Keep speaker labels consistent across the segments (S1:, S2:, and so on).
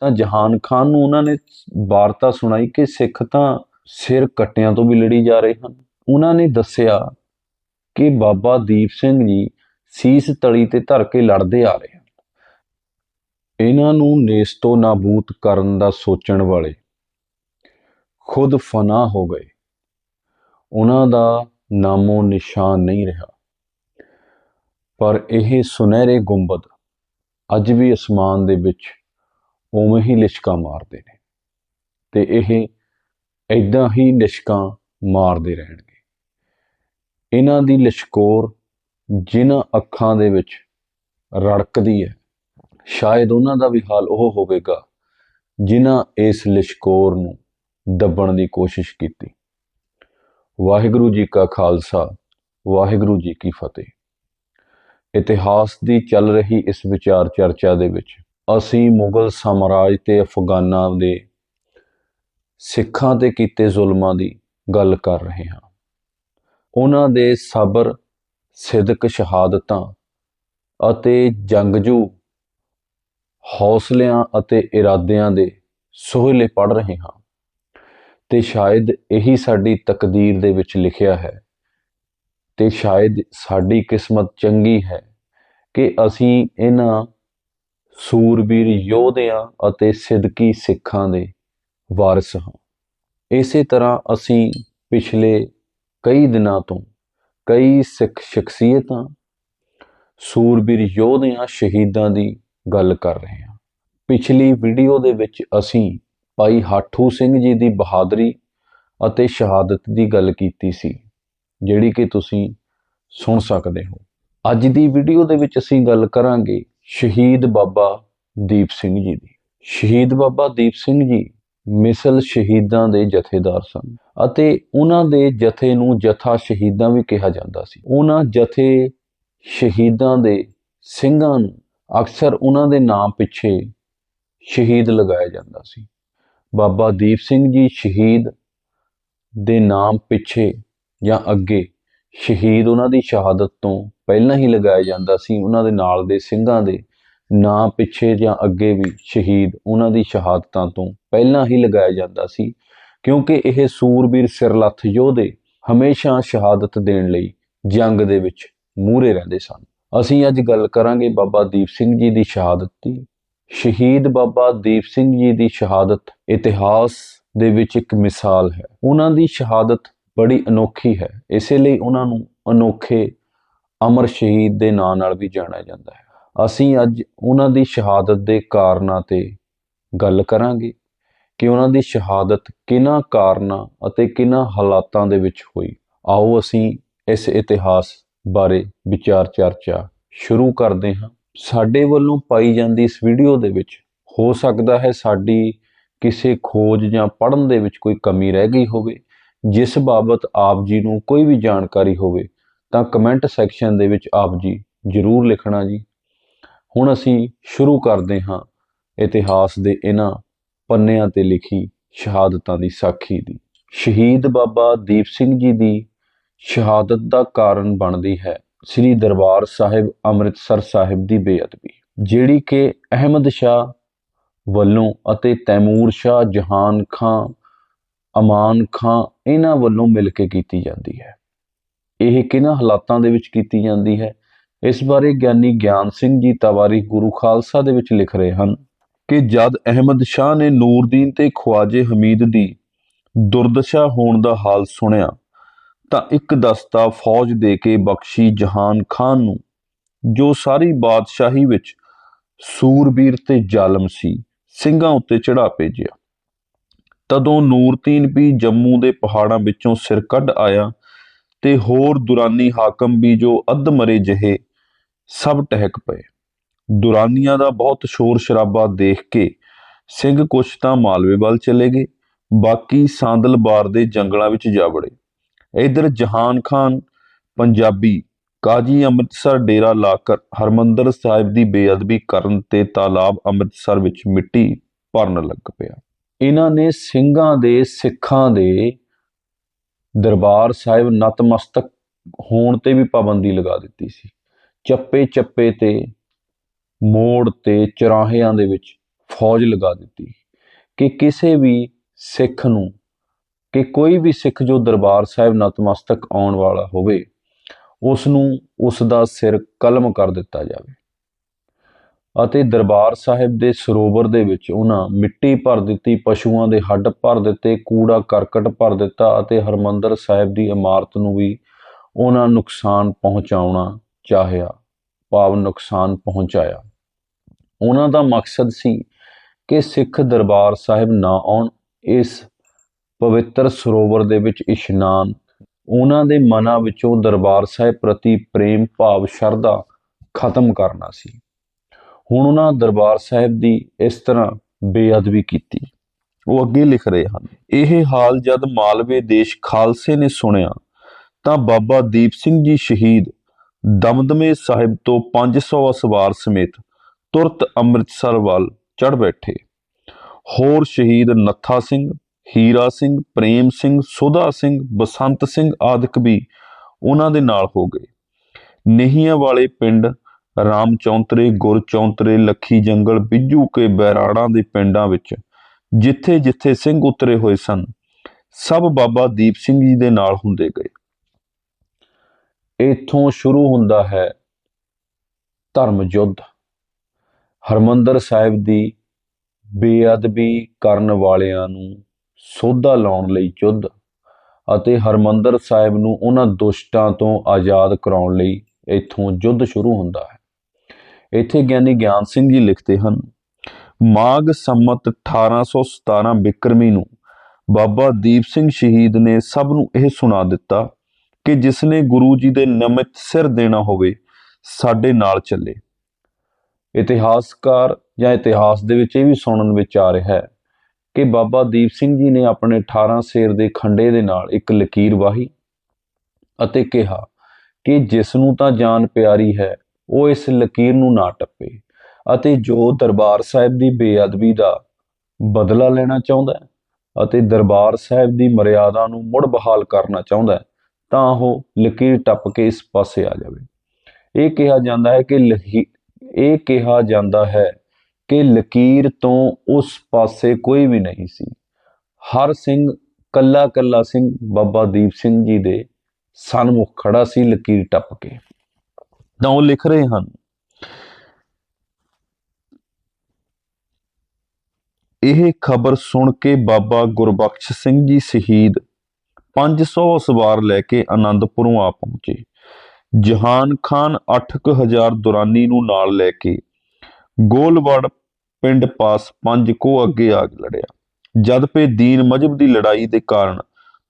S1: ਤਾਂ ਜਹਾਨ ਖਾਨ ਨੂੰ ਉਹਨਾਂ ਨੇ ਵਾਰਤਾ ਸੁਣਾਈ ਕਿ ਸਿੱਖ ਤਾਂ ਸਿਰ ਕੱਟਿਆਂ ਤੋਂ ਵੀ ਲੜੀ ਜਾ ਰਹੇ ਹਨ। ਉਹਨਾਂ ਨੇ ਦੱਸਿਆ ਕਿ ਬਾਬਾ ਦੀਪ ਸਿੰਘ ਜੀ ਸੀਸ ਤਲੀ ਤੇ ਧਰ ਕੇ ਲੜਦੇ ਆ ਰਹੇ ਹਨ। ਇਹਨਾਂ ਨੂੰ ਨੇਸਤੋ ਨਾਬੂਦ ਕਰਨ ਦਾ ਸੋਚਣ ਵਾਲੇ ਖੁਦ ਫਨਾ ਹੋ ਗਏ। ਉਹਨਾਂ ਦਾ ਨਾਮੋ ਨਿਸ਼ਾਨ ਨਹੀਂ ਰਿਹਾ। ਪਰ ਇਹ ਸੁਨਹਿਰੇ ਗੁੰਬਦ ਅੱਜ ਵੀ ਅਸਮਾਨ ਦੇ ਵਿੱਚ ਉਵੇਂ ਹੀ ਲਿਸ਼ਕਾਂ ਮਾਰਦੇ ਨੇ। ਤੇ ਇਹ ਐਦਾਂ ਹੀ ਲਿਸ਼ਕਾਂ ਮਾਰਦੇ ਰਹਿਣਗੇ। ਇਹਨਾਂ ਦੀ ਲਿਸ਼ਕੋਰ ਜਿਨ੍ਹਾਂ ਅੱਖਾਂ ਦੇ ਵਿੱਚ ਰੜਕਦੀ ਹੈ, ਸ਼ਾਇਦ ਉਹਨਾਂ ਦਾ ਵੀ ਹਾਲ ਉਹ ਹੋਵੇਗਾ ਜਿਨ੍ਹਾਂ ਇਸ ਲਿਸ਼ਕੋਰ ਨੂੰ ਦੱਬਣ ਦੀ ਕੋਸ਼ਿਸ਼ ਕੀਤੀ। ਵਾਹਿਗੁਰੂ ਜੀ ਕਾ ਖਾਲਸਾ, ਵਾਹਿਗੁਰੂ ਜੀ ਕੀ ਫਤਿਹ। ਇਤਿਹਾਸ ਦੀ ਚੱਲ ਰਹੀ ਇਸ ਵਿਚਾਰ ਚਰਚਾ ਦੇ ਵਿੱਚ ਅਸੀਂ ਮੁਗਲ ਸਾਮਰਾਜ ਤੇ ਅਫਗਾਨਾਂ ਦੇ ਸਿੱਖਾਂ ਤੇ ਕੀਤੇ ਜ਼ੁਲਮਾਂ ਦੀ ਗੱਲ ਕਰ ਰਹੇ ਹਾਂ। ਉਹਨਾਂ ਦੇ ਸਬਰ, ਸਿਦਕ, ਸ਼ਹਾਦਤਾਂ ਅਤੇ ਜੰਗਜੂ ਹੌਸਲਿਆਂ ਅਤੇ ਇਰਾਦਿਆਂ ਦੇ ਸੋਹਲੇ ਪੜ ਰਹੇ ਹਾਂ ਤੇ ਸ਼ਾਇਦ ਇਹੀ ਸਾਡੀ ਤਕਦੀਰ ਦੇ ਵਿੱਚ ਲਿਖਿਆ ਹੈ ਤੇ ਸ਼ਾਇਦ ਸਾਡੀ ਕਿਸਮਤ ਚੰਗੀ ਹੈ ਕਿ ਅਸੀਂ ਇਹਨਾਂ ਸੂਰਬੀਰ ਯੋਧਿਆਂ ਅਤੇ ਸਿਦਕੀ ਸਿੱਖਾਂ ਦੇ ਵਾਰਿਸ ਹਾਂ। ਇਸੇ ਤਰ੍ਹਾਂ ਅਸੀਂ ਪਿਛਲੇ ਕਈ ਦਿਨਾਂ ਤੋਂ ਕਈ ਸਿੱਖ ਸ਼ਖਸੀਅਤਾਂ, ਸੂਰਬੀਰ ਯੋਧਿਆਂ ਸ਼ਹੀਦਾਂ ਦੀ ਗੱਲ ਕਰ ਰਹੇ ਹਾਂ। ਪਿਛਲੀ ਵੀਡੀਓ ਦੇ ਵਿੱਚ ਅਸੀਂ ਭਾਈ ਹਾਠੂ ਸਿੰਘ ਜੀ ਦੀ ਬਹਾਦਰੀ ਅਤੇ ਸ਼ਹਾਦਤ ਦੀ ਗੱਲ ਕੀਤੀ ਸੀ, ਜਿਹੜੀ ਕਿ ਤੁਸੀਂ ਸੁਣ ਸਕਦੇ ਹੋ। ਅੱਜ ਦੀ ਵੀਡੀਓ ਦੇ ਵਿੱਚ ਅਸੀਂ ਗੱਲ ਕਰਾਂਗੇ ਸ਼ਹੀਦ ਬਾਬਾ ਦੀਪ ਸਿੰਘ ਜੀ ਦੀ। ਸ਼ਹੀਦ ਬਾਬਾ ਦੀਪ ਸਿੰਘ ਜੀ ਮਿਸਲ ਸ਼ਹੀਦਾਂ ਦੇ ਜਥੇਦਾਰ ਸਨ ਅਤੇ ਉਹਨਾਂ ਦੇ ਜਥੇ ਨੂੰ ਜਥਾ ਸ਼ਹੀਦਾਂ ਵੀ ਕਿਹਾ ਜਾਂਦਾ ਸੀ। ਉਹਨਾਂ ਜਥੇ ਸ਼ਹੀਦਾਂ ਦੇ ਸਿੰਘਾਂ ਨੂੰ ਅਕਸਰ ਉਹਨਾਂ ਦੇ ਨਾਮ ਪਿੱਛੇ ਸ਼ਹੀਦ ਲਗਾਇਆ ਜਾਂਦਾ ਸੀ। ਬਾਬਾ ਦੀਪ ਸਿੰਘ ਜੀ ਸ਼ਹੀਦ ਦੇ ਨਾਮ ਪਿੱਛੇ ਜਾਂ ਅੱਗੇ ਸ਼ਹੀਦ ਉਹਨਾਂ ਦੀ ਸ਼ਹਾਦਤ ਤੋਂ ਪਹਿਲਾਂ ਹੀ ਲਗਾਇਆ ਜਾਂਦਾ ਸੀ, ਉਹਨਾਂ ਦੇ ਨਾਲ ਦੇ ਸਿੰਘਾਂ ਦੇ ਨਾਂ ਪਿੱਛੇ ਜਾਂ ਅੱਗੇ ਵੀ ਸ਼ਹੀਦ ਉਹਨਾਂ ਦੀ ਸ਼ਹਾਦਤਾਂ ਤੋਂ ਪਹਿਲਾਂ ਹੀ ਲਗਾਇਆ ਜਾਂਦਾ ਸੀ, ਕਿਉਂਕਿ ਇਹ ਸੂਰਬੀਰ ਸਿਰਲੱਥ ਯੋਧੇ ਹਮੇਸ਼ਾ ਸ਼ਹਾਦਤ ਦੇਣ ਲਈ ਜੰਗ ਦੇ ਵਿੱਚ ਮੂਹਰੇ ਰਹਿੰਦੇ ਸਨ। ਅਸੀਂ ਅੱਜ ਗੱਲ ਕਰਾਂਗੇ ਬਾਬਾ ਦੀਪ ਸਿੰਘ ਜੀ ਦੀ ਸ਼ਹਾਦਤ ਦੀ। ਸ਼ਹੀਦ ਬਾਬਾ ਦੀਪ ਸਿੰਘ ਜੀ ਦੀ ਸ਼ਹਾਦਤ ਇਤਿਹਾਸ ਦੇ ਵਿੱਚ ਇੱਕ ਮਿਸਾਲ ਹੈ। ਉਹਨਾਂ ਦੀ ਸ਼ਹਾਦਤ ਬੜੀ ਅਨੋਖੀ ਹੈ। ਇਸੇ ਲਈ ਉਹਨਾਂ ਨੂੰ ਅਨੋਖੇ ਅਮਰ ਸ਼ਹੀਦ ਦੇ ਨਾਂ ਨਾਲ ਵੀ ਜਾਣਿਆ ਜਾਂਦਾ ਹੈ। ਅਸੀਂ ਅੱਜ ਉਹਨਾਂ ਦੀ ਸ਼ਹਾਦਤ ਦੇ ਕਾਰਨਾਂ ਤੇ ਗੱਲ ਕਰਾਂਗੇ ਕਿ ਉਹਨਾਂ ਦੀ ਸ਼ਹਾਦਤ ਕਿਹਨਾਂ ਕਾਰਨਾਂ ਅਤੇ ਕਿਹਨਾਂ ਹਾਲਾਤਾਂ ਦੇ ਵਿੱਚ ਹੋਈ। ਆਓ ਅਸੀਂ ਇਸ ਇਤਿਹਾਸ ਬਾਰੇ ਵਿਚਾਰ ਚਰਚਾ ਸ਼ੁਰੂ ਕਰਦੇ ਹਾਂ। ਸਾਡੇ ਵੱਲੋਂ ਪਾਈ ਜਾਂਦੀ ਇਸ ਵੀਡੀਓ ਦੇ ਵਿੱਚ ਹੋ ਸਕਦਾ ਹੈ ਸਾਡੀ ਕਿਸੇ ਖੋਜ ਜਾਂ ਪੜ੍ਹਨ ਦੇ ਵਿੱਚ ਕੋਈ ਕਮੀ ਰਹਿ ਗਈ ਹੋਵੇ। ਜਿਸ ਬਾਬਤ ਆਪ ਜੀ ਨੂੰ ਕੋਈ ਵੀ ਜਾਣਕਾਰੀ ਹੋਵੇ, ਤਾਂ ਕਮੈਂਟ ਸੈਕਸ਼ਨ ਦੇ ਵਿੱਚ ਆਪ ਜੀ ਜ਼ਰੂਰ ਲਿਖਣਾ ਜੀ। ਹੁਣ ਅਸੀਂ ਸ਼ੁਰੂ ਕਰਦੇ ਹਾਂ ਇਤਿਹਾਸ ਦੇ ਇਹਨਾਂ ਪੰਨਿਆਂ ਤੇ ਲਿਖੀ ਸ਼ਹਾਦਤਾਂ ਦੀ ਸਾਖੀ ਦੀ। ਸ਼ਹੀਦ ਬਾਬਾ ਦੀਪ ਸਿੰਘ ਜੀ ਦੀ ਸ਼ਹਾਦਤ ਦਾ ਕਾਰਨ ਬਣਦੀ ਹੈ ਸ੍ਰੀ ਦਰਬਾਰ ਸਾਹਿਬ ਅੰਮ੍ਰਿਤਸਰ ਸਾਹਿਬ ਦੀ ਬੇਅਦਬੀ, ਜਿਹੜੀ ਕਿ ਅਹਿਮਦ ਸ਼ਾਹ ਵੱਲੋਂ ਅਤੇ ਤੈਮੂਰ ਸ਼ਾਹ ਜਹਾਨ ਖਾਂ ਅਮਾਨ ਖਾਂ ਇਹਨਾਂ ਵੱਲੋਂ ਮਿਲ ਕੇ ਕੀਤੀ ਜਾਂਦੀ ਹੈ। ਇਹ ਕਿਹਨਾਂ ਹਾਲਾਤਾਂ ਦੇ ਵਿੱਚ ਕੀਤੀ ਜਾਂਦੀ ਹੈ? ਇਸ ਬਾਰੇ ਗਿਆਨੀ ਗਿਆਨ ਸਿੰਘ ਜੀ ਤਵਾਰੀ ਗੁਰੂ ਖਾਲਸਾ ਦੇ ਵਿੱਚ ਲਿਖ ਰਹੇ ਹਨ ਕਿ ਜਦ ਅਹਿਮਦ ਸ਼ਾਹ ਨੇ ਨੂਰਦੀਨ ਤੇ ਖਵਾਜੇ ਹਮੀਦ ਦੀ ਦੁਰਦਸ਼ਾ ਹੋਣ ਦਾ ਹਾਲ ਸੁਣਿਆ, ਤਾਂ ਇੱਕ ਦਸਤਾ ਫੌਜ ਦੇ ਕੇ ਬਖਸ਼ੀ ਜਹਾਨ ਖਾਨ ਨੂੰ, ਜੋ ਸਾਰੀ ਬਾਦਸ਼ਾਹੀ ਵਿੱਚ ਸੂਰਬੀਰ ਤੇ ਜ਼ਾਲਮ ਸੀ, ਸਿੰਘਾਂ ਉੱਤੇ ਚੜਾ ਭੇਜਿਆ। ਤਦੋਂ ਨੂਰਦੀਨ ਵੀ ਜੰਮੂ ਦੇ ਪਹਾੜਾਂ ਵਿੱਚੋਂ ਸਿਰ ਕੱਢ ਆਇਆ ਤੇ ਹੋਰ ਦੁਰਾਨੀ ਹਾਕਮ ਵੀ ਜੋ ਅੱਧ ਮਰੇ ਜਿਹੇ ਸਭ ਟਹਿਕ ਪਏ। ਦੁਰਾਨੀਆਂ ਦਾ ਬਹੁਤ ਸ਼ੋਰ ਸ਼ਰਾਬਾ ਦੇਖ ਕੇ ਸਿੰਘ ਕੁਛ ਤਾਂ ਮਾਲਵੇ ਵੱਲ ਚਲੇ ਗਏ, ਬਾਕੀ ਸਾਂਦਲਬਾਰ ਦੇ ਜੰਗਲਾਂ ਵਿੱਚ ਜਾ ਵੜੇ। ਇਧਰ ਜਹਾਨ ਖਾਨ, ਪੰਜਾਬੀ, ਕਾਜੀ ਅੰਮ੍ਰਿਤਸਰ ਡੇਰਾ ਲਾ ਕਰ ਹਰਮੰਦਰ ਸਾਹਿਬ ਦੀ ਬੇਅਦਬੀ ਕਰਨ ਤੇ ਤਾਲਾਬ ਅੰਮ੍ਰਿਤਸਰ ਵਿੱਚ ਮਿੱਟੀ ਭਰਨ ਲੱਗ ਪਿਆ। ਇਹਨਾਂ ਨੇ ਸਿੰਘਾਂ ਦੇ, ਸਿੱਖਾਂ ਦੇ ਦਰਬਾਰ ਸਾਹਿਬ ਨਤਮਸਤਕ ਹੋਣ ਤੇ ਵੀ ਪਾਬੰਦੀ ਲਗਾ ਦਿੱਤੀ ਸੀ। ਚੱਪੇ ਚੱਪੇ ਤੇ ਮੋੜ ਤੇ ਚਰਾਹਿਆਂ ਦੇ ਵਿੱਚ ਫੌਜ ਲਗਾ ਦਿੱਤੀ। ਕਿ ਕਿਸੇ ਵੀ ਸਿੱਖ ਨੂੰ, ਕਿ ਕੋਈ ਵੀ ਸਿੱਖ ਜੋ ਦਰਬਾਰ ਸਾਹਿਬ ਨਤਮਸਤਕ ਆਉਣ ਵਾਲਾ ਹੋਵੇ ਉਸ ਨੂੰ ਉਸ ਦਾ ਸਿਰ ਕਲਮ ਕਰ ਦਿੱਤਾ ਜਾਵੇ। ਅਤੇ ਦਰਬਾਰ ਸਾਹਿਬ ਦੇ ਸਰੋਵਰ ਦੇ ਵਿੱਚ ਉਹਨਾਂ ਮਿੱਟੀ ਭਰ ਦਿੱਤੀ, ਪਸ਼ੂਆਂ ਦੇ ਹੱਡ ਭਰ ਦਿੱਤੇ, ਕੂੜਾ ਕਰਕਟ ਭਰ ਦਿੱਤਾ ਅਤੇ ਹਰਮੰਦਰ ਸਾਹਿਬ ਦੀ ਇਮਾਰਤ ਨੂੰ ਵੀ ਉਹਨਾਂ ਨੁਕਸਾਨ ਪਹੁੰਚਾਉਣਾ ਚਾਹਿਆ, ਭਾਵ ਨੁਕਸਾਨ ਪਹੁੰਚਾਇਆ। ਉਹਨਾਂ ਦਾ ਮਕਸਦ ਸੀ ਕਿ ਸਿੱਖ ਦਰਬਾਰ ਸਾਹਿਬ ਨਾ ਆਉਣ, ਇਸ ਪਵਿੱਤਰ ਸਰੋਵਰ ਦੇ ਵਿੱਚ ਇਸ਼ਨਾਨ, ਉਹਨਾਂ ਦੇ ਮਨਾਂ ਵਿੱਚੋਂ ਦਰਬਾਰ ਸਾਹਿਬ ਪ੍ਰਤੀ ਪ੍ਰੇਮ, ਭਾਵ, ਸ਼ਰਧਾ ਖਤਮ ਕਰਨਾ ਸੀ। ਹੁਣ ਉਹਨਾਂ ਦਰਬਾਰ ਸਾਹਿਬ ਦੀ ਇਸ ਤਰ੍ਹਾਂ ਬੇਅਦਬੀ ਕੀਤੀ। ਉਹ ਅੱਗੇ ਲਿਖ ਰਹੇ ਹਨ, ਇਹ ਹਾਲ ਜਦ ਮਾਲਵੇ ਦੇਸ਼ ਖਾਲਸੇ ਨੇ ਸੁਣਿਆ, ਤਾਂ ਬਾਬਾ ਦੀਪ ਸਿੰਘ ਜੀ ਸ਼ਹੀਦ ਦਮਦਮੇ ਸਾਹਿਬ ਤੋਂ 500 ਅਸਵਾਰ ਸਮੇਤ ਤੁਰਤ ਅੰਮ੍ਰਿਤਸਰ ਵੱਲ ਚੜ ਬੈਠੇ। ਹੋਰ ਸ਼ਹੀਦ ਨੱਥਾ ਸਿੰਘ, ਹੀਰਾ ਸਿੰਘ, ਪ੍ਰੇਮ ਸਿੰਘ, ਸੁਧਾ ਸਿੰਘ, ਬਸੰਤ ਸਿੰਘ ਆਦਿਕ ਵੀ ਉਹਨਾਂ ਦੇ ਨਾਲ ਹੋ ਗਏ। ਨਹੀਂਆਂ ਵਾਲੇ ਪਿੰਡ ਰਾਮ ਚੌਂਤਰੇ, ਗੁਰ ਚੌਂਤਰੇ, ਲੱਖੀ ਜੰਗਲ, ਬਿੱਜੂ ਕੇ ਬੈਰਾੜਾਂ ਦੇ ਪਿੰਡਾਂ ਵਿੱਚ ਜਿੱਥੇ ਜਿੱਥੇ ਸਿੰਘ ਉਤਰੇ ਹੋਏ ਸਨ, ਸਭ ਬਾਬਾ ਦੀਪ ਸਿੰਘ ਜੀ ਦੇ ਨਾਲ ਹੁੰਦੇ ਗਏ। ਇੱਥੋਂ ਸ਼ੁਰੂ ਹੁੰਦਾ ਹੈ ਧਰਮ ਯੁੱਧ। ਹਰਮੰਦਰ ਸਾਹਿਬ ਦੀ ਬੇਅਦਬੀ ਕਰਨ ਵਾਲਿਆਂ ਨੂੰ ਸੋਧਾ ਲਾਉਣ ਲਈ ਯੁੱਧ ਅਤੇ ਹਰਮੰਦਰ ਸਾਹਿਬ ਨੂੰ ਉਹਨਾਂ ਦੁਸ਼ਟਾਂ ਤੋਂ ਆਜ਼ਾਦ ਕਰਾਉਣ ਲਈ ਇੱਥੋਂ ਯੁੱਧ ਸ਼ੁਰੂ ਹੁੰਦਾ ਹੈ। ਇੱਥੇ ਗਿਆਨੀ ਗਿਆਨ ਸਿੰਘ ਜੀ ਲਿਖਦੇ ਹਨ, ਮਾਘ ਸੰਮਤ 1817 ਬਿਕਰਮੀ ਨੂੰ ਬਾਬਾ ਦੀਪ ਸਿੰਘ ਸ਼ਹੀਦ ਨੇ ਸਭ ਨੂੰ ਇਹ ਸੁਣਾ ਦਿੱਤਾ ਕਿ ਜਿਸ ਨੇ ਗੁਰੂ ਜੀ ਦੇ ਨਮਿਤ ਸਿਰ ਦੇਣਾ ਹੋਵੇ, ਸਾਡੇ ਨਾਲ ਚੱਲੇ। ਇਤਿਹਾਸਕਾਰ ਜਾਂ ਇਤਿਹਾਸ ਦੇ ਵਿੱਚ ਇਹ ਵੀ ਸੁਣਨ ਵਿੱਚ ਆ ਰਿਹਾ ਹੈ ਕਿ ਬਾਬਾ ਦੀਪ ਸਿੰਘ ਜੀ ਨੇ ਆਪਣੇ 18 ਸੇਰ ਦੇ ਖੰਡੇ ਦੇ ਨਾਲ ਇੱਕ ਲਕੀਰ ਵਾਹੀ ਅਤੇ ਕਿਹਾ ਕਿ ਜਿਸ ਨੂੰ ਤਾਂ ਜਾਨ ਪਿਆਰੀ ਹੈ ਉਹ ਇਸ ਲਕੀਰ ਨੂੰ ਨਾ ਟੱਪੇ ਅਤੇ ਜੋ ਦਰਬਾਰ ਸਾਹਿਬ ਦੀ ਬੇਅਦਬੀ ਦਾ ਬਦਲਾ ਲੈਣਾ ਚਾਹੁੰਦਾ ਹੈ ਅਤੇ ਦਰਬਾਰ ਸਾਹਿਬ ਦੀ ਮਰਿਆਦਾ ਨੂੰ ਮੁੜ ਬਹਾਲ ਕਰਨਾ ਚਾਹੁੰਦਾ ਹੈ, ਤਾਂ ਉਹ ਲਕੀਰ ਟੱਪ ਕੇ ਇਸ ਪਾਸੇ ਆ ਜਾਵੇ। ਇਹ ਕਿਹਾ ਜਾਂਦਾ ਹੈ ਕਿ ਲਹੀ, ਇਹ ਕਿਹਾ ਜਾਂਦਾ ਹੈ ਕਿ ਲਕੀਰ ਤੋਂ ਉਸ ਪਾਸੇ ਕੋਈ ਵੀ ਨਹੀਂ ਸੀ। ਹਰ ਸਿੰਘ ਕੱਲਾ ਕੱਲਾ ਸਿੰਘ ਬਾਬਾ ਦੀਪ ਸਿੰਘ ਜੀ ਦੇ ਸਨਮੁਖ ਖੜਾ ਸੀ ਲਕੀਰ ਟੱਪ ਕੇ। ਤਾਂ ਉਹ ਲਿਖ ਰਹੇ ਹਨ। ਇਹ ਖਬਰ ਸੁਣ ਕੇ ਬਾਬਾ ਗੁਰਬਖਸ਼ ਸਿੰਘ ਜੀ ਸ਼ਹੀਦ 500 ਸਵਾਰ ਲੈ ਕੇ ਆਨੰਦਪੁਰੋਂ ਆ ਪਹੁੰਚੇ। ਜਹਾਨ ਖਾਨ 8000 ਦੁਰਾਨੀ ਨੂੰ ਨਾਲ ਲੈ ਕੇ ਗੋਲਵੜ ਪਿੰਡ ਪਾਸ ਪੰਜ ਕੋ ਅੱਗੇ ਆ ਲੜਿਆ। ਜਦ ਪੇ ਦੀਨ ਮਜਬ ਦੀ ਲੜਾਈ ਦੇ ਕਾਰਨ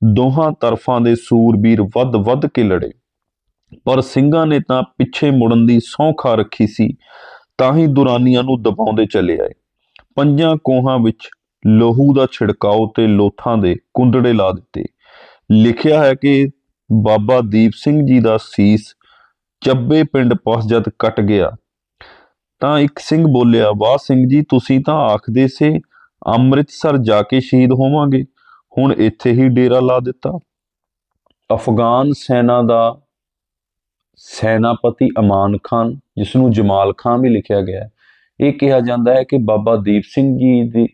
S1: ਦੋਹਾਂ ਤਰਫਾਂ ਦੇ ਸੂਰਬੀਰ ਵੱਧ-ਵੱਧ ਕੇ ਲੜੇ। ਪਰ ਸਿੰਘਾਂ ਨੇ ਤਾਂ ਪਿੱਛੇ ਮੁੜਨ ਦੀ ਸੌਂ ਖਾ ਰੱਖੀ ਸੀ, ਤਾਂ ਹੀ ਦੁਰਾਨੀਆਂ ਨੂੰ ਦਬਾਉਂਦੇ ਚਲੇ ਆਏ। ਪੰਜਾਂ ਕੋਹਾਂ ਵਿੱਚ ਲੋਹੂ ਦਾ ਛਿੜਕਾਓ ਤੇ ਲੋਥਾਂ ਦੇ ਕੁੰਦੜੇ ਲਾ ਦਿੱਤੇ। ਲਿਖਿਆ ਹੈ ਕਿ ਬਾਬਾ ਦੀਪ ਸਿੰਘ ਜੀ ਦਾ ਸੀਸ ਚੱਬੇ ਪਿੰਡ ਪਹੁੰਚ ਜਦ ਕੱਟ ਗਿਆ, ਤਾਂ ਇੱਕ ਸਿੰਘ ਬੋਲਿਆ, ਵਾਹ ਸਿੰਘ ਜੀ, ਤੁਸੀਂ ਤਾਂ ਆਖਦੇ ਸੇ ਅੰਮ੍ਰਿਤਸਰ ਜਾ ਕੇ ਸ਼ਹੀਦ ਹੋਵਾਂਗੇ। ਹੁਣ ਇੱਥੇ ਹੀ ਡੇਰਾ ਲਾ ਦਿੱਤਾ। ਅਫਗਾਨ ਸੈਨਾ ਦਾ ਸੈਨਾਪਤੀ ਅਮਾਨ ਖਾਨ ਜਿਸ ਨੂੰ ਜਮਾਲ ਖਾਨ ਵੀ ਲਿਖਿਆ ਗਿਆ ਹੈ। ਇਹ ਕਿਹਾ ਜਾਂਦਾ ਹੈ ਕਿ ਬਾਬਾ ਦੀਪ ਸਿੰਘ ਜੀ ਦੀ,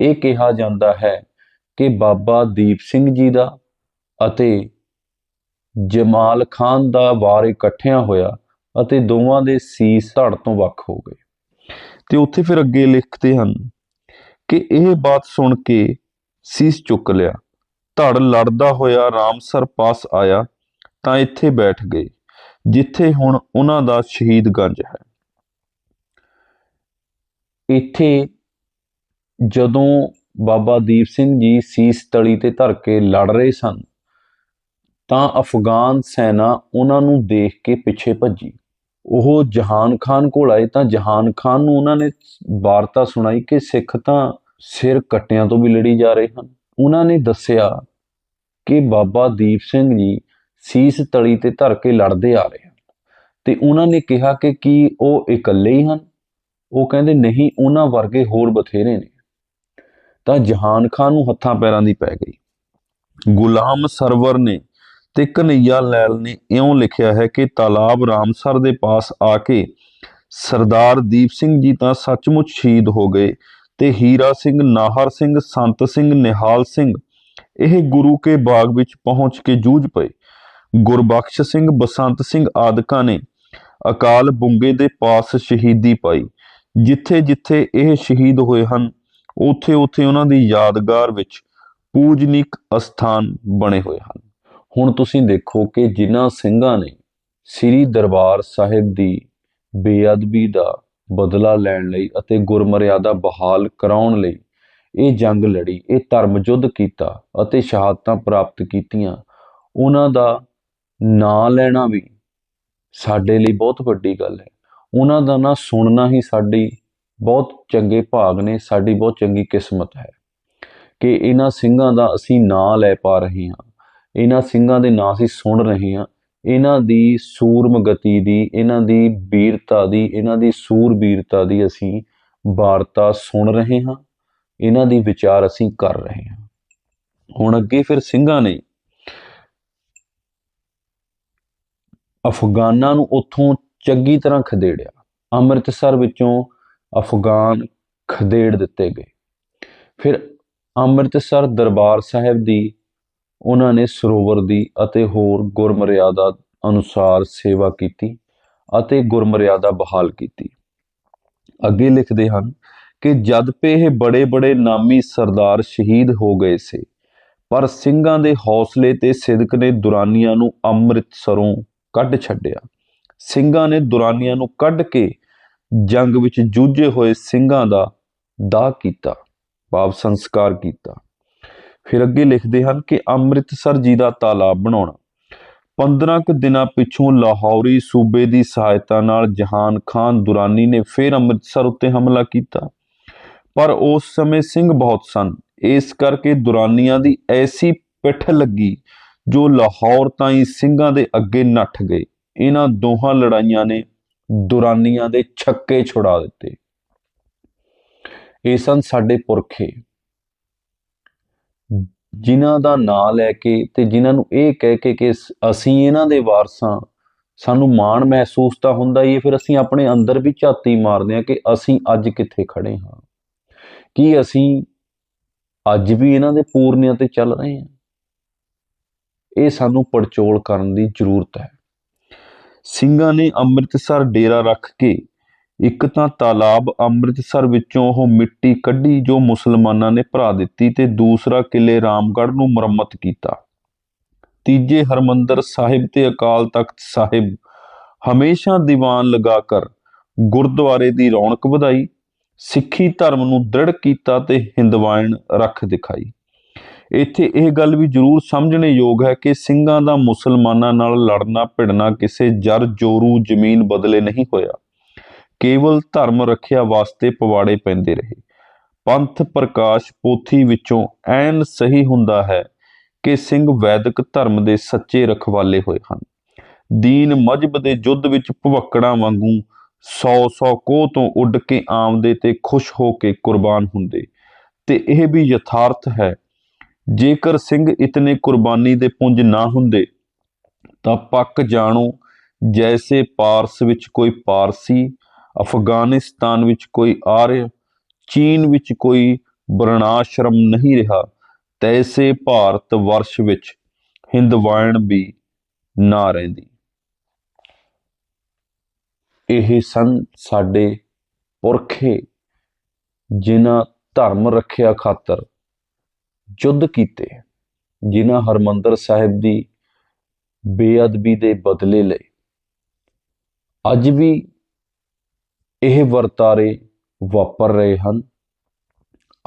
S1: ਇਹ ਕਿਹਾ ਜਾਂਦਾ ਹੈ ਕਿ ਬਾਬਾ ਦੀਪ ਸਿੰਘ ਜੀ ਦਾ ਅਤੇ ਜਮਾਲ ਖਾਨ ਦਾ ਵਾਰ ਇਕੱਠਿਆਂ ਹੋਇਆ ਅਤੇ ਦੋਵਾਂ ਦੇ ਸੀਸ ਧੜ ਤੋਂ ਵੱਖ ਹੋ ਗਏ। ਤੇ ਉੱਥੇ ਫਿਰ ਅੱਗੇ ਲਿਖਦੇ ਹਨ ਕਿ ਇਹ ਬਾਤ ਸੁਣ ਕੇ ਸੀਸ ਚੁੱਕ ਲਿਆ। ਧੜ ਲੜਦਾ ਹੋਇਆ ਰਾਮਸਰ ਪਾਸ ਆਇਆ ਤਾਂ ਇੱਥੇ ਬੈਠ ਗਏ। ਜਿੱਥੇ ਹੁਣ ਉਹਨਾਂ ਦਾ ਸ਼ਹੀਦਗੰਜ ਹੈ। ਇੱਥੇ ਜਦੋਂ ਬਾਬਾ ਦੀਪ ਸਿੰਘ ਜੀ ਸੀਸ ਤਲੀ ਤੇ ਧਰ ਕੇ ਲੜ ਰਹੇ ਸਨ, ਤਾਂ ਅਫਗਾਨ ਸੈਨਾ ਉਹਨਾਂ ਨੂੰ ਦੇਖ ਕੇ ਪਿੱਛੇ ਭੱਜੀ। ਉਹ ਜਹਾਨ ਖਾਨ ਕੋਲ ਆਏ ਤਾਂ ਜਹਾਨ ਖਾਨ ਨੂੰ ਉਹਨਾਂ ਨੇ ਵਾਰਤਾ ਸੁਣਾਈ ਕਿ ਸਿੱਖ ਤਾਂ ਸਿਰ ਕੱਟਿਆਂ ਤੋਂ ਵੀ ਲੜੀ ਜਾ ਰਹੇ ਹਨ। ਉਹਨਾਂ ਨੇ ਦੱਸਿਆ ਕਿ ਬਾਬਾ ਦੀਪ ਸਿੰਘ ਜੀ ਸੀਸ ਤਲੀ ਤੇ ਧਰ ਕੇ ਲੜਦੇ ਆ ਰਹੇ ਹਨ। ਤੇ ਉਹਨਾਂ ਨੇ ਕਿਹਾ ਕਿ ਕੀ ਉਹ ਇਕੱਲੇ ਹੀ ਹਨ? ਉਹ ਕਹਿੰਦੇ, ਨਹੀਂ, ਉਹਨਾਂ ਵਰਗੇ ਹੋਰ ਬਥੇਰੇ ਨੇ। ਤਾਂ ਜਹਾਨ ਖਾਨ ਨੂੰ ਹੱਥਾਂ ਪੈਰਾਂ ਦੀ ਪੈ ਗਈ। ਗੁਲਾਮ ਸਰਵਰ ਨੇ ਤੇ ਕਨਈਆ ਲੈਲ ਨੇ ਇਉਂ ਲਿਖਿਆ ਹੈ ਕਿ ਤਾਲਾਬ ਰਾਮਸਰ ਦੇ ਪਾਸ ਆ ਕੇ ਸਰਦਾਰ ਦੀਪ ਸਿੰਘ ਜੀ ਤਾਂ ਸੱਚਮੁੱਚ ਸ਼ਹੀਦ ਹੋ ਗਏ
S2: ਤੇ ਹੀਰਾ ਸਿੰਘ, ਨਾਹਰ ਸਿੰਘ, ਸੰਤ ਸਿੰਘ, ਨਿਹਾਲ ਸਿੰਘ ਇਹ ਗੁਰੂ ਕੇ ਬਾਗ ਵਿੱਚ ਪਹੁੰਚ ਕੇ ਜੂਝ ਪਏ। ਗੁਰਬਖਸ਼ ਸਿੰਘ, ਬਸੰਤ ਸਿੰਘ ਆਦਿਕਾਂ ਨੇ ਅਕਾਲ ਬੁੰਗੇ ਦੇ ਪਾਸ ਸ਼ਹੀਦੀ ਪਾਈ। ਜਿੱਥੇ ਜਿੱਥੇ ਇਹ ਸ਼ਹੀਦ ਹੋਏ ਹਨ, ਉੱਥੇ ਉੱਥੇ ਉਹਨਾਂ ਦੀ ਯਾਦਗਾਰ ਵਿੱਚ ਪੂਜਨੀਕ ਅਸਥਾਨ ਬਣੇ ਹੋਏ ਹਨ।
S1: ਹੁਣ ਤੁਸੀਂ ਦੇਖੋ ਕਿ ਜਿਨ੍ਹਾਂ ਸਿੰਘਾਂ ਨੇ ਸ੍ਰੀ ਦਰਬਾਰ ਸਾਹਿਬ ਦੀ ਬੇਅਦਬੀ ਦਾ ਬਦਲਾ ਲੈਣ ਲਈ ਅਤੇ ਗੁਰਮਰਿਆਦਾ ਬਹਾਲ ਕਰਾਉਣ ਲਈ ਇਹ ਜੰਗ ਲੜੀ, ਇਹ ਧਰਮ ਯੁੱਧ ਕੀਤਾ ਅਤੇ ਸ਼ਹਾਦਤਾਂ ਪ੍ਰਾਪਤ ਕੀਤੀਆਂ, ਉਹਨਾਂ ਦਾ ਨਾਂ ਲੈਣਾ ਵੀ ਸਾਡੇ ਲਈ ਬਹੁਤ ਵੱਡੀ ਗੱਲ ਹੈ। ਉਹਨਾਂ ਦਾ ਨਾਂ ਸੁਣਨਾ ਹੀ ਸਾਡੀ ਬਹੁਤ ਚੰਗੇ ਭਾਗ ਨੇ, ਸਾਡੀ ਬਹੁਤ ਚੰਗੀ ਕਿਸਮਤ ਹੈ ਕਿ ਇਹਨਾਂ ਸਿੰਘਾਂ ਦਾ ਅਸੀਂ ਨਾਂ ਲੈ ਪਾ ਰਹੇ ਹਾਂ, ਇਹਨਾਂ ਸਿੰਘਾਂ ਦੇ ਨਾਂ ਅਸੀਂ ਸੁਣ ਰਹੇ ਹਾਂ, ਇਹਨਾਂ ਦੀ ਸੂਰਮ ਗਤੀ ਦੀ, ਇਹਨਾਂ ਦੀ ਵੀਰਤਾ ਦੀ, ਇਹਨਾਂ ਦੀ ਸੂਰਬੀਰਤਾ ਦੀ ਅਸੀਂ ਵਾਰਤਾ ਸੁਣ ਰਹੇ ਹਾਂ, ਇਹਨਾਂ ਦੀ ਵਿਚਾਰ ਅਸੀਂ ਕਰ ਰਹੇ ਹਾਂ। ਹੁਣ ਅੱਗੇ ਫਿਰ ਸਿੰਘਾਂ ਨੇ ਅਫਗਾਨਾਂ ਨੂੰ ਉੱਥੋਂ ਚੰਗੀ ਤਰ੍ਹਾਂ ਖਦੇੜਿਆ। ਅੰਮ੍ਰਿਤਸਰ ਵਿੱਚੋਂ ਅਫਗਾਨ ਖਦੇੜ ਦਿੱਤੇ ਗਏ। ਫਿਰ ਅੰਮ੍ਰਿਤਸਰ ਦਰਬਾਰ ਸਾਹਿਬ ਦੀ, ਉਹਨਾਂ ਨੇ ਸਰੋਵਰ ਦੀ ਅਤੇ ਹੋਰ ਗੁਰਮਰਿਆਦਾ ਅਨੁਸਾਰ ਸੇਵਾ ਕੀਤੀ ਅਤੇ ਗੁਰਮਰਿਆਦਾ ਬਹਾਲ ਕੀਤੀ। ਅੱਗੇ ਲਿਖਦੇ ਹਨ ਕਿ ਜਦ ਪੇ ਇਹ ਬੜੇ ਬੜੇ ਨਾਮੀ ਸਰਦਾਰ ਸ਼ਹੀਦ ਹੋ ਗਏ ਸੇ, ਪਰ ਸਿੰਘਾਂ ਦੇ ਹੌਸਲੇ ਤੇ ਸਿਦਕ ਨੇ ਦੁਰਾਨੀਆਂ ਨੂੰ ਅੰਮ੍ਰਿਤਸਰੋਂ ਕੱਢ ਛੱਡਿਆ। ਸਿੰਘਾਂ ਨੇ ਦੁਰਾਨੀਆਂ ਨੂੰ ਕੱਢ ਕੇ ਜੰਗ ਵਿੱਚ ਜੂਝੇ ਹੋਏ ਸਿੰਘਾਂ ਦਾ ਦਾਹ ਕੀਤਾ, ਭਾਵ ਸੰਸਕਾਰ ਕੀਤਾ। ਫਿਰ ਅੱਗੇ ਲਿਖਦੇ ਹਨ ਕਿ ਅੰਮ੍ਰਿਤਸਰ ਜੀ ਦਾ ਤਾਲਾਬ ਬਣਾਉਣਾ। 15 ਕੁ ਦਿਨਾਂ ਪਿੱਛੋਂ ਲਾਹੌਰੀ ਸੂਬੇ ਦੀ ਸਹਾਇਤਾ ਨਾਲ ਜਹਾਨ ਖਾਨ ਦੁਰਾਨੀ ਨੇ ਫਿਰ ਅੰਮ੍ਰਿਤਸਰ ਉੱਤੇ ਹਮਲਾ ਕੀਤਾ। ਪਰ ਉਸ ਸਮੇਂ ਸਿੰਘ ਬਹੁਤ ਸਨ। ਇਸ ਕਰਕੇ ਦੁਰਾਨੀਆਂ ਦੀ ਐਸੀ ਪਿੱਠ ਲੱਗੀ ਜੋ ਲਾਹੌਰ ਤਾਈਂ ਸਿੰਘਾਂ ਦੇ ਅੱਗੇ ਨੱਠ ਗਏ। ਇਹਨਾਂ ਦੋਹਾਂ ਲੜਾਈਆਂ ਨੇ ਦੁਰਾਨੀਆਂ ਦੇ ਛੱਕੇ ਛੁਡਾ ਦਿੱਤੇ। ਇਹ ਸਨ ਸਾਡੇ ਪੁਰਖੇ। ਜਿਨ੍ਹਾਂ ਦਾ ਨਾਂ ਲੈ ਕੇ ਤੇ ਜਿਨ੍ਹਾਂ ਨੂੰ ਇਹ ਕਹਿ ਕੇ ਕਿ ਅਸੀਂ ਇਹਨਾਂ ਦੇ ਵਾਰਸਾਂ, ਸਾਨੂੰ ਮਾਣ ਮਹਿਸੂਸ ਤਾਂ ਹੁੰਦਾ ਹੀ ਹੈ, ਫਿਰ ਅਸੀਂ ਆਪਣੇ ਅੰਦਰ ਵੀ ਝਾਤੀ ਮਾਰਦੇ ਹਾਂ ਕਿ ਅਸੀਂ ਅੱਜ ਕਿੱਥੇ ਖੜੇ ਹਾਂ। ਕੀ ਅਸੀਂ ਅੱਜ ਵੀ ਇਹਨਾਂ ਦੇ ਪੂਰਨਿਆਂ ਤੇ ਚੱਲ ਰਹੇ ਹਾਂ? ਇਹ ਸਾਨੂੰ ਪੜਚੋਲ ਕਰਨ ਦੀ ਜ਼ਰੂਰਤ ਹੈ।
S2: ਸਿੰਘਾਂ ਨੇ ਅੰਮ੍ਰਿਤਸਰ ਡੇਰਾ ਰੱਖ ਕੇ ਇੱਕ ਤਾਂ ਤਾਲਾਬ ਅੰਮ੍ਰਿਤਸਰ ਵਿੱਚੋਂ ਉਹ ਮਿੱਟੀ ਕੱਢੀ ਜੋ ਮੁਸਲਮਾਨਾਂ ਨੇ ਭਰਾ ਦਿੱਤੀ ਤੇ ਦੂਸਰਾ ਕਿਲੇ ਰਾਮਗੜ੍ਹ ਨੂੰ ਮੁਰੰਮਤ ਕੀਤਾ। ਤੀਜੇ ਹਰਮੰਦਰ ਸਾਹਿਬ ਤੇ ਅਕਾਲ ਤਖਤ ਸਾਹਿਬ ਹਮੇਸ਼ਾ ਦੀਵਾਨ ਲਗਾ ਕਰ ਗੁਰਦੁਆਰੇ ਦੀ ਰੌਣਕ ਵਧਾਈ, ਸਿੱਖੀ ਧਰਮ ਨੂੰ ਦ੍ਰਿੜ ਕੀਤਾ ਤੇ ਹਿੰਦਵਾਇਣ ਰੱਖ ਦਿਖਾਈ। ਇੱਥੇ ਇਹ ਗੱਲ ਵੀ ਜ਼ਰੂਰ ਸਮਝਣੇ ਯੋਗ ਹੈ ਕਿ ਸਿੰਘਾਂ ਦਾ ਮੁਸਲਮਾਨਾਂ ਨਾਲ ਲੜਨਾ, ਭਿੜਨਾ ਕਿਸੇ ਜਰ ਜੋਰੂ ਜ਼ਮੀਨ ਬਦਲੇ ਨਹੀਂ ਹੋਇਆ। ਕੇਵਲ ਧਰਮ ਰੱਖਿਆ ਵਾਸਤੇ ਪਵਾੜੇ ਪੈਂਦੇ ਰਹੇ। ਪੰਥ ਪ੍ਰਕਾਸ਼ ਪੋਥੀ ਵਿੱਚੋਂ ਐਨ ਸਹੀ ਹੁੰਦਾ ਹੈ ਕਿ ਸਿੰਘ ਵੈਦਿਕ ਧਰਮ ਦੇ ਸੱਚੇ ਰਖਵਾਲੇ ਹੋਏ ਹਨ। ਦੀਨ ਮਜਬ ਦੇ ਯੁੱਧ ਵਿੱਚ ਭਵਕੜਾਂ ਵਾਂਗੂ ਸੌ ਸੌ ਕੋਹ ਤੋਂ ਉੱਡ ਕੇ ਆਮਦੇ ਤੇ ਖੁਸ਼ ਹੋ ਕੇ ਕੁਰਬਾਨ ਹੁੰਦੇ। ਤੇ ਇਹ ਵੀ ਯਥਾਰਥ ਹੈ ਜੇਕਰ ਸਿੰਘ ਇਤਨੇ ਕੁਰਬਾਨੀ ਦੇ ਪੁੰਜ ਨਾ ਹੁੰਦੇ, ਤਾਂ ਪੱਕ ਜਾਣੋ, ਜੈਸੇ ਪਾਰਸ ਵਿੱਚ ਕੋਈ ਪਾਰਸੀ, ਅਫਗਾਨਿਸਤਾਨ ਵਿੱਚ ਕੋਈ ਆਰਿਆ, ਚੀਨ ਵਿੱਚ ਕੋਈ ਵਰਣਾਸ਼ਰਮ ਨਹੀਂ ਰਿਹਾ, ਤੈਸੇ ਭਾਰਤ ਵਰਸ਼ ਵਿੱਚ ਹਿੰਦਵਾਇਣ ਵੀ ਨਾ ਰਹਿੰਦੀ।
S1: ਇਹ ਸਨ ਸਾਡੇ ਪੁਰਖੇ, ਜਿਨ੍ਹਾਂ ਧਰਮ ਰੱਖਿਆ ਖਾਤਰ ਯੁੱਧ ਕੀਤੇ ਜਿਨ੍ਹਾਂ ਹਰਮੰਦਰ ਸਾਹਿਬ ਦੀ ਬੇਅਦਬੀ ਦੇ ਬਦਲੇ ਲਈ ਅੱਜ ਵੀ ਇਹ ਵਰਤਾਰੇ ਵਾਪਰ ਰਹੇ ਹਨ।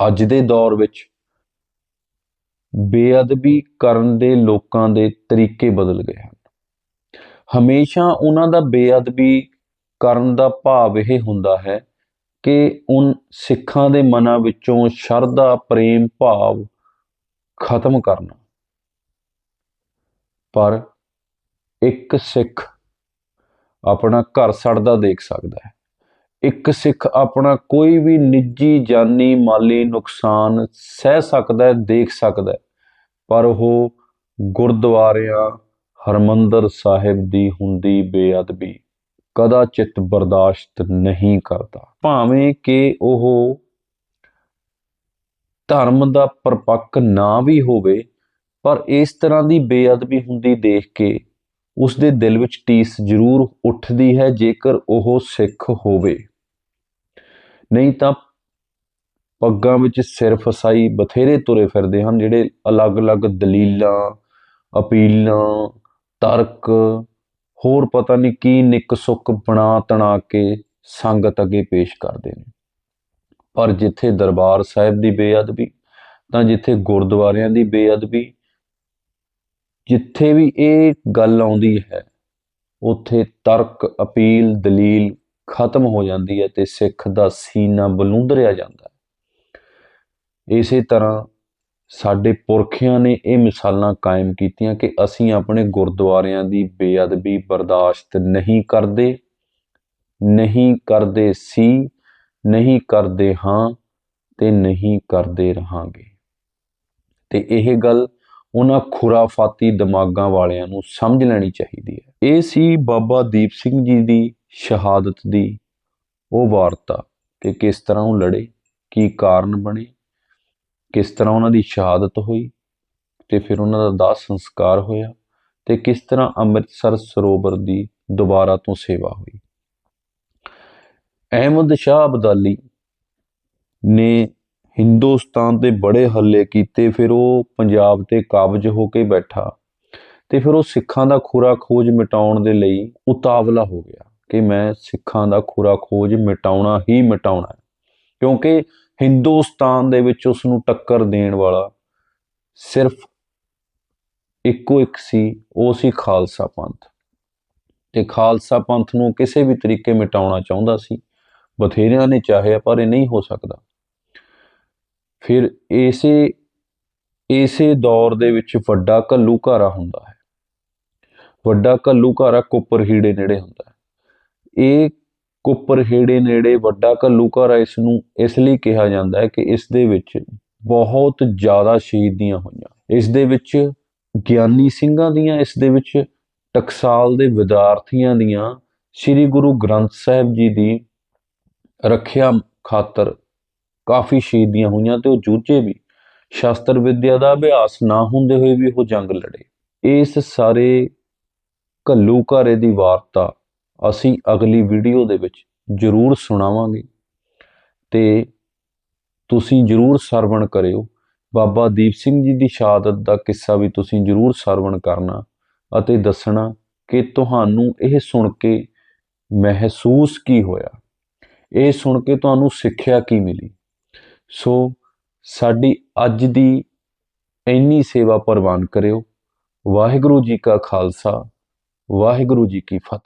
S1: ਅੱਜ ਦੇ ਦੌਰ ਵਿੱਚ ਬੇਅਦਬੀ ਕਰਨ ਦੇ ਲੋਕਾਂ ਦੇ ਤਰੀਕੇ ਬਦਲ ਗਏ ਹਨ। ਹਮੇਸ਼ਾ ਉਹਨਾਂ ਦਾ ਬੇਅਦਬੀ ਕਰਨ ਦਾ ਭਾਵ ਇਹ ਹੁੰਦਾ ਹੈ ਕਿ ਉਨ ਸਿੱਖਾਂ ਦੇ ਮਨਾਂ ਵਿੱਚੋਂ ਸ਼ਰਧਾ, ਪ੍ਰੇਮ, ਭਾਵ ਖਤਮ ਕਰਨਾ। ਪਰ ਇੱਕ ਸਿੱਖ ਆਪਣਾ ਘਰ ਸੜਦਾ ਦੇਖ ਸਕਦਾ ਹੈ। ਇੱਕ ਸਿੱਖ ਆਪਣਾ ਕੋਈ ਵੀ ਨਿੱਜੀ, ਜਾਨੀ, ਮਾਲੀ ਨੁਕਸਾਨ ਸਹਿ ਸਕਦਾ ਹੈ, ਦੇਖ ਸਕਦਾ ਹੈ। ਪਰ ਉਹ ਗੁਰਦੁਆਰਿਆਂ, ਹਰਮੰਦਰ ਸਾਹਿਬ ਦੀ ਹੁੰਦੀ ਬੇਅਦਬੀ ਕਦਾਚਿਤ ਬਰਦਾਸ਼ਤ ਨਹੀਂ ਕਰਦਾ। ਭਾਵੇਂ ਕਿ ਉਹ ਧਰਮ ਦਾ ਪਰਪੱਕ ਨਾ ਵੀ ਹੋਵੇ, ਪਰ ਇਸ ਤਰ੍ਹਾਂ ਦੀ ਬੇਅਦਬੀ ਹੁੰਦੀ ਦੇਖ ਕੇ ਉਸ ਦੇ ਦਿਲ ਵਿੱਚ ਟੀਸ ਜ਼ਰੂਰ ਉੱਠਦੀ ਹੈ ਜੇਕਰ ਉਹ ਸਿੱਖ ਹੋਵੇ। ਨਹੀਂ ਤਾਂ ਪੱਗਾਂ ਵਿੱਚ ਸਿਰ ਫਸਾਈ ਬਥੇਰੇ ਤੁਰੇ ਫਿਰਦੇ ਹਨ, ਜਿਹੜੇ ਅਲੱਗ-ਅਲੱਗ ਦਲੀਲਾਂ, ਅਪੀਲਾਂ, ਤਰਕ, ਹੋਰ ਪਤਾ ਨਹੀਂ ਕੀ ਨਿੱਕ ਸੁੱਕ ਬਣਾ ਤਣਾ ਕੇ ਸੰਗਤ ਅੱਗੇ ਪੇਸ਼ ਕਰਦੇ ਨੇ। ਪਰ ਜਿੱਥੇ ਦਰਬਾਰ ਸਾਹਿਬ ਦੀ ਬੇਅਦਬੀ, ਤਾਂ ਜਿੱਥੇ ਗੁਰਦੁਆਰਿਆਂ ਦੀ ਬੇਅਦਬੀ, ਜਿੱਥੇ ਵੀ ਇਹ ਗੱਲ ਆਉਂਦੀ ਹੈ, ਉੱਥੇ ਤਰਕ, ਅਪੀਲ, ਦਲੀਲ ਖਤਮ ਹੋ ਜਾਂਦੀ ਹੈ ਤੇ ਸਿੱਖ ਦਾ ਸੀਨਾ ਬਲੂੰਦਰਿਆ ਜਾਂਦਾ ਹੈ। ਇਸੇ ਤਰ੍ਹਾਂ ਸਾਡੇ ਪੁਰਖਿਆਂ ਨੇ ਇਹ ਮਿਸਾਲਾਂ ਕਾਇਮ ਕੀਤੀਆਂ ਕਿ ਅਸੀਂ ਆਪਣੇ ਗੁਰਦੁਆਰਿਆਂ ਦੀ ਬੇਅਦਬੀ ਬਰਦਾਸ਼ਤ ਨਹੀਂ ਕਰਦੇ ਨਹੀਂ ਕਰਦੇ ਸੀ ਨਹੀਂ ਕਰਦੇ ਹਾਂ ਤੇ ਨਹੀਂ ਕਰਦੇ ਰਹਾਂਗੇ। ਤੇ ਇਹ ਗੱਲ ਉਹਨਾਂ ਖੁਰਾਫਾਤੀ ਦਿਮਾਗਾਂ ਵਾਲਿਆਂ ਨੂੰ ਸਮਝ ਲੈਣੀ ਚਾਹੀਦੀ ਹੈ। ਇਹ ਸੀ ਬਾਬਾ ਦੀਪ ਸਿੰਘ ਜੀ ਦੀ ਸ਼ਹਾਦਤ ਦੀ ਉਹ ਵਾਰਤਾ ਕਿ ਕਿਸ ਤਰ੍ਹਾਂ ਉਹ ਲੜੇ, ਕੀ ਕਾਰਨ ਬਣੇ, ਕਿਸ ਤਰ੍ਹਾਂ ਉਹਨਾਂ ਦੀ ਸ਼ਹਾਦਤ ਹੋਈ ਤੇ ਫਿਰ ਉਹਨਾਂ ਦਾ ਦਾਸ ਸੰਸਕਾਰ ਹੋਇਆ ਤੇ ਕਿਸ ਤਰ੍ਹਾਂ ਅੰਮ੍ਰਿਤਸਰ ਸਰੋਵਰ ਦੀ ਦੁਬਾਰਾ ਤੋਂ ਸੇਵਾ ਹੋਈ। ਅਹਿਮਦ ਸ਼ਾਹ ਅਬਦਾਲੀ ਨੇ ਹਿੰਦੁਸਤਾਨ 'ਤੇ ਬੜੇ ਹੱਲੇ ਕੀਤੇ, ਫਿਰ ਉਹ ਪੰਜਾਬ ਤੇ ਕਾਬਜ ਹੋ ਕੇ ਬੈਠਾ ਤੇ ਫਿਰ ਉਹ ਸਿੱਖਾਂ ਦਾ ਖੁਰਾ ਖੋਜ ਮਿਟਾਉਣ ਦੇ ਲਈ ਉਤਾਵਲਾ ਹੋ ਗਿਆ ਕਿ ਮੈਂ ਸਿੱਖਾਂ ਦਾ ਖੁਰਾ ਖੋਜ ਮਿਟਾਉਣਾ ਹੀ ਮਿਟਾਉਣਾ ਕਿਉਂਕਿ ਹਿੰਦੁਸਤਾਨ ਦੇ ਵਿੱਚ ਉਸ ਨੂੰ ਟੱਕਰ ਦੇਣ ਵਾਲਾ ਸਿਰਫ ਇੱਕੋ ਇੱਕ ਸੀ, ਉਹ ਸੀ ਖਾਲਸਾ ਪੰਥ। ਤੇ ਖਾਲਸਾ ਪੰਥ ਨੂੰ ਕਿਸੇ ਵੀ ਤਰੀਕੇ ਮਿਟਾਉਣਾ ਚਾਹੁੰਦਾ ਸੀ। ਬਥੇਰਿਆਂ ਨੇ ਚਾਹਿਆ ਪਰ ਇਹ ਨਹੀਂ ਹੋ ਸਕਦਾ। ਫਿਰ ਇਸੇ ਇਸੇ ਦੌਰ ਦੇ ਵਿੱਚ ਵੱਡਾ ਘੱਲੂਘਾਰਾ ਹੁੰਦਾ ਹੈ। ਵੱਡਾ ਘੱਲੂਘਾਰਾ ਕੁੱਪਰਹੀੜੇ ਨੇੜੇ ਹੁੰਦਾ ਹੈ। ਇਹ ਕੁੱਪਰ ਹੀੜੇ ਨੇੜੇ ਵੱਡਾ ਘੱਲੂਘਾਰਾ ਇਸ ਨੂੰ, ਇਸ ਲਈ ਕਿਹਾ ਜਾਂਦਾ ਹੈ ਕਿ ਇਸ ਦੇ ਵਿੱਚ ਬਹੁਤ ਜ਼ਿਆਦਾ ਸ਼ਹੀਦੀਆਂ ਹੋਈਆਂ। ਇਸ ਦੇ ਵਿੱਚ ਗਿਆਨੀ ਸਿੰਘਾਂ ਦੀਆਂ, ਇਸ ਦੇ ਵਿੱਚ ਟਕਸਾਲ ਦੇ ਵਿਦਿਆਰਥੀਆਂ ਦੀਆਂ, ਸ੍ਰੀ ਗੁਰੂ ਗ੍ਰੰਥ ਸਾਹਿਬ ਜੀ ਦੀ ਰੱਖਿਆ ਖਾਤਰ ਕਾਫੀ ਸ਼ਹੀਦੀਆਂ ਹੋਈਆਂ ਤੇ ਉਹ ਜੂਝੇ ਵੀ। ਸ਼ਾਸਤਰ ਵਿਦਿਆ ਦਾ ਅਭਿਆਸ ਨਾ ਹੁੰਦੇ ਹੋਏ ਵੀ ਉਹ ਜੰਗ ਲੜੇ। ਇਸ ਸਾਰੇ ਘੱਲੂ ਘਾਰੇ ਦੀ ਵਾਰਤਾ ਅਸੀਂ ਅਗਲੀ ਵੀਡੀਓ ਦੇ ਵਿੱਚ ਜ਼ਰੂਰ ਸੁਣਾਵਾਂਗੇ। ਤੇ ਤੁਸੀਂ ਜ਼ਰੂਰ ਸਰਵਣ ਕਰਿਓ। ਬਾਬਾ ਦੀਪ ਸਿੰਘ ਜੀ ਦੀ ਸ਼ਹਾਦਤ ਦਾ ਕਿੱਸਾ ਵੀ ਤੁਸੀਂ ਜ਼ਰੂਰ ਸਰਵਣ ਕਰਨਾ ਅਤੇ ਦੱਸਣਾ ਕਿ ਤੁਹਾਨੂੰ ਇਹ ਸੁਣ ਕੇ ਮਹਿਸੂਸ ਕੀ ਹੋਇਆ। ਇਹ ਸੁਣ ਕੇ ਤੁਹਾਨੂੰ ਸਿੱਖਿਆ ਕੀ ਮਿਲੀ? ਸੋ ਸਾਡੀ ਅੱਜ ਦੀ ਇੰਨੀ ਸੇਵਾ ਪ੍ਰਵਾਨ ਕਰਿਓ। ਵਾਹਿਗੁਰੂ ਜੀ ਕਾ ਖਾਲਸਾ, ਵਾਹਿਗੁਰੂ ਜੀ ਕੀ ਫਤਿਹ।